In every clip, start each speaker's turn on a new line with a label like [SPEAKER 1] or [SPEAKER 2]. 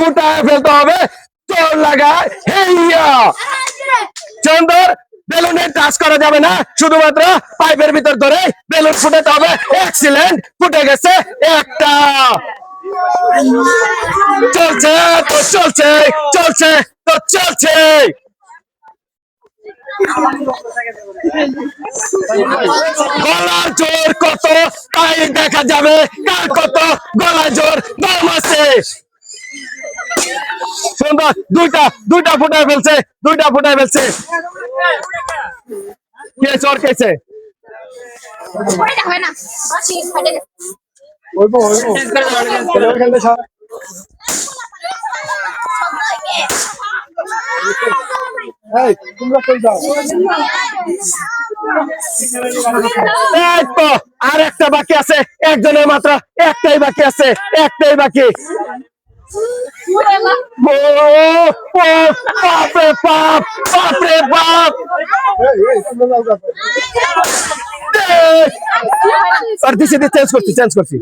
[SPEAKER 1] ফুটায় ফেলতে হবে। চোর লাগায় হেইয়া। চন্দর বেলুনে টাচ করা যাবে না। শুধুমাত্র পাইপের ভিতর ধরে বেলুন ফুটাতে হবে। এক্সিলেন্ট ফুটে গেছে একটা। চলছে, তো চলছে চলছে, তো চলছে। কত? তাই দেখা যাবে। কার কত? গলা জোর। দম আছে। সুন্দর, দুইটা দুইটা ফুটায় ফেলছে, দুইটা ফুটায় ফেলছে। কে চোর কেছে আর একটা বাকি আছে। একজনের মাত্র একটাই বাকি আছে, একটাই বাকি। বাপরে বাপ বাপ আর দিছি চেঞ্জ করছি চেঞ্জ করছি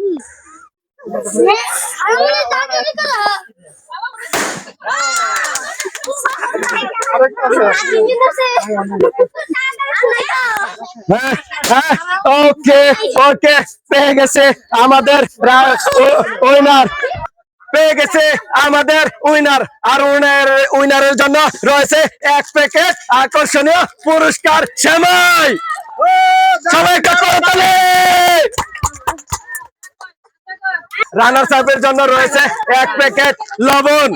[SPEAKER 1] ওকে ওকে পেয়ে গেছে আমাদের উইনার পেয়ে গেছে আমাদের উইনার আর উইনার উইনারের জন্য রয়েছে এক প্যাকেট আকর্ষণীয় পুরস্কার শ্যামাই সবাই করতালে রানার সাহেবের জন্য রয়েছে এক প্যাকেট লবণ।